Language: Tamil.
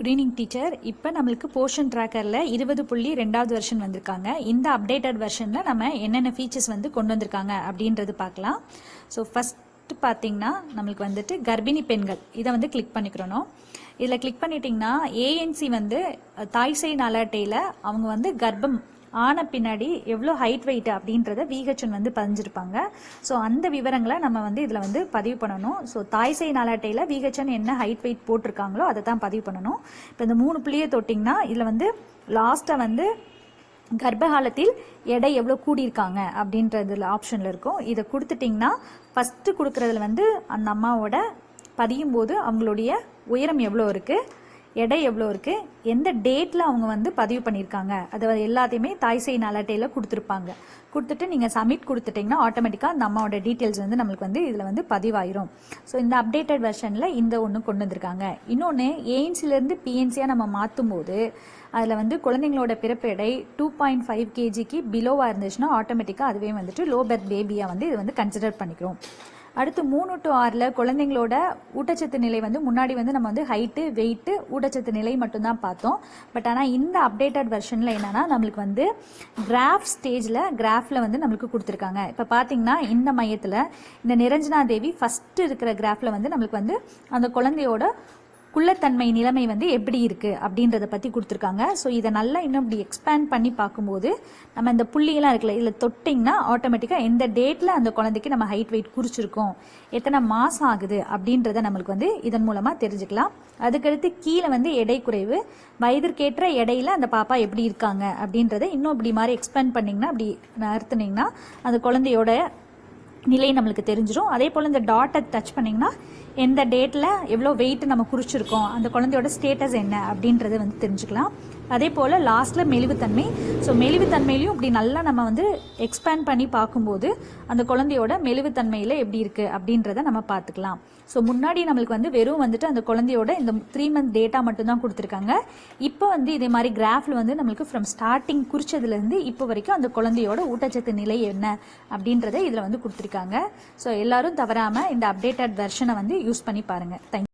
குட் ஈவினிங் டீச்சர் இப்போ நம்மளுக்கு போர்ஷன் ட்ராக்கரில் இருபது புள்ளி ரெண்டாவது வெர்ஷன் வந்திருக்காங்க. இந்த அப்டேட்டட் வெர்ஷனில் நம்ம என்னென்ன ஃபீச்சர்ஸ் வந்து கொண்டு வந்திருக்காங்க அப்படின்றது பார்க்கலாம். ஸோ ஃபஸ்ட்டு பார்த்தீங்கன்னா நம்மளுக்கு வந்துட்டு கர்ப்பிணி பெண்கள். இதை வந்து கிளிக் பண்ணிக்கிறணும் இதில் கிளிக் பண்ணிட்டிங்கன்னா ஏஎன்சி வந்து தாய் சேய் அலர்ட்டையில் அவங்க வந்து கர்ப்பம் ஆன பின்னாடி எவ்வளோ ஹைட் வெயிட் அப்படின்றத விஹெச்என் வந்து பதிஞ்சிருப்பாங்க. ஸோ அந்த விவரங்களை நம்ம வந்து இதில் வந்து பதிவு பண்ணணும். ஸோ தாய் நாளாட்டையில் விஹெச்என் என்ன ஹைட் வெயிட் போட்டிருக்காங்களோ அதை தான் பதிவு பண்ணணும். இப்போ இந்த மூணு புள்ளியை தொட்டிங்கன்னா இதில் வந்து லாஸ்ட்டாக வந்து கர்ப்பகாலத்தில் எடை எவ்வளோ கூடியிருக்காங்க அப்படின்றதுல ஆப்ஷனில் இருக்கும். இதை கொடுத்துட்டிங்கன்னா ஃபஸ்ட்டு கொடுக்குறதுல வந்து அந்த அம்மாவோட பதியும் போது அவங்களுடைய உயரம் எவ்வளோ இருக்குது எடை எவ்வளோ இருக்குது எந்த டேட்டில் அவங்க வந்து பதிவு பண்ணியிருக்காங்க அது எல்லாத்தையுமே தாய் செய் நலட்டையில் கொடுத்துருப்பாங்க. கொடுத்துட்டு நீங்கள் சப்மிட் கொடுத்துட்டிங்கன்னா ஆட்டோமேட்டிக்காக அந்த அம்மாவோட டீட்டெயில்ஸ் வந்து நம்மளுக்கு வந்து இதில் வந்து பதிவாயிரும். ஸோ இந்த அப்டேட்டட் வெர்ஷனில் இந்த ஒன்று கொண்டு வந்திருக்காங்க. இன்னொன்று ஏஎன்சிலேருந்து பிஎன்சியாக நம்ம மாற்றும் போது அதில் வந்து குழந்தைங்களோட பிறப்பு எடை டூ பாயிண்ட் ஃபைவ் கேஜிக்கு பிலோவாக இருந்துச்சுன்னா ஆட்டோமேட்டிக்காக அதுவே வந்துட்டு லோ பர்த் பேபியாக வந்து இது வந்து கன்சிடர் பண்ணிக்கிறோம். அடுத்து மூணு டு ஆறில் குழந்தைங்களோட ஊட்டச்சத்து நிலை வந்து முன்னாடி வந்து நம்ம வந்து ஹைட்டு வெயிட்டு ஊட்டச்சத்து நிலை மட்டும்தான் பார்த்தோம். பட் ஆனால் இந்த அப்டேட்டட் வெர்ஷனில் என்னென்னா நம்மளுக்கு வந்து கிராஃப் ஸ்டேஜில் கிராஃபில் வந்து நம்மளுக்கு கொடுத்துருக்காங்க. இப்போ பார்த்தீங்கன்னா இந்த மையத்தில் இந்த நிரஞ்சனா தேவி ஃபஸ்ட்டு இருக்கிற கிராஃபில் வந்து நம்மளுக்கு வந்து அந்த குழந்தையோட குள்ளத்தன்மை நிலைமை வந்து எப்படி இருக்குது அப்படின்றத பற்றி கொடுத்துருக்காங்க. ஸோ இதை நல்லா இன்னும் இப்படி எக்ஸ்பேண்ட் பண்ணி பார்க்கும்போது நம்ம இந்த புள்ளியெல்லாம் இருக்குல்ல இதில் தொட்டிங்கன்னா ஆட்டோமேட்டிக்காக எந்த டேட்டில் அந்த குழந்தைக்கு நம்ம ஹைட் வெயிட் குறிச்சிருக்கோம் எத்தனை மாதம் ஆகுது அப்படின்றத நம்மளுக்கு வந்து இதன் மூலமாக தெரிஞ்சுக்கலாம். அதுக்கடுத்து கீழே வந்து எடை குறைவு வயதிற்கேற்ற எடையில் அந்த பாப்பா எப்படி இருக்காங்க அப்படின்றத இன்னும் இப்படி மாதிரி எக்ஸ்பேண்ட் பண்ணிங்கன்னா அப்படி நிறுத்துனீங்கன்னா அந்த குழந்தையோட நிலை நம்மளுக்கு தெரிஞ்சிடும் அதே போல் இந்த டாட்டை டச் பண்ணிங்கன்னா எந்த டேட்டில் எவ்வளோ வெயிட் நம்ம குறிச்சிருக்கோம் அந்த குழந்தையோட ஸ்டேட்டஸ் என்ன அப்படின்றத வந்து தெரிஞ்சுக்கலாம். அதே போல் லாஸ்ட்டில் மெலிவுத்தன்மை. ஸோ மெலிவுத்தன்மையிலையும் இப்படி நல்லா நம்ம வந்து எக்ஸ்பேண்ட் பண்ணி பார்க்கும்போது அந்த குழந்தையோட மெலிவுத்தன்மையில் எப்படி இருக்குது அப்படின்றத நம்ம பார்த்துக்கலாம். ஸோ முன்னாடி நம்மளுக்கு வந்து வெறும் வந்துட்டு அந்த குழந்தையோட இந்த த்ரீ மந்த் டேட்டா மட்டும்தான் கொடுத்துருக்காங்க. இப்போ வந்து இதே மாதிரி கிராஃபில் வந்து நம்மளுக்கு ஃப்ரம் ஸ்டார்டிங் குறிச்சதுலேருந்து இப்போ வரைக்கும் அந்த குழந்தையோட ஊட்டச்சத்து நிலை என்ன அப்படின்றத இதில் வந்து கொடுத்துருக்காங்க. ஸோ எல்லாரும் தவறாமல் இந்த அப்டேட்டட் வெர்ஷனை வந்து யூஸ் பண்ணி பாருங்கள் தேங்க்யூ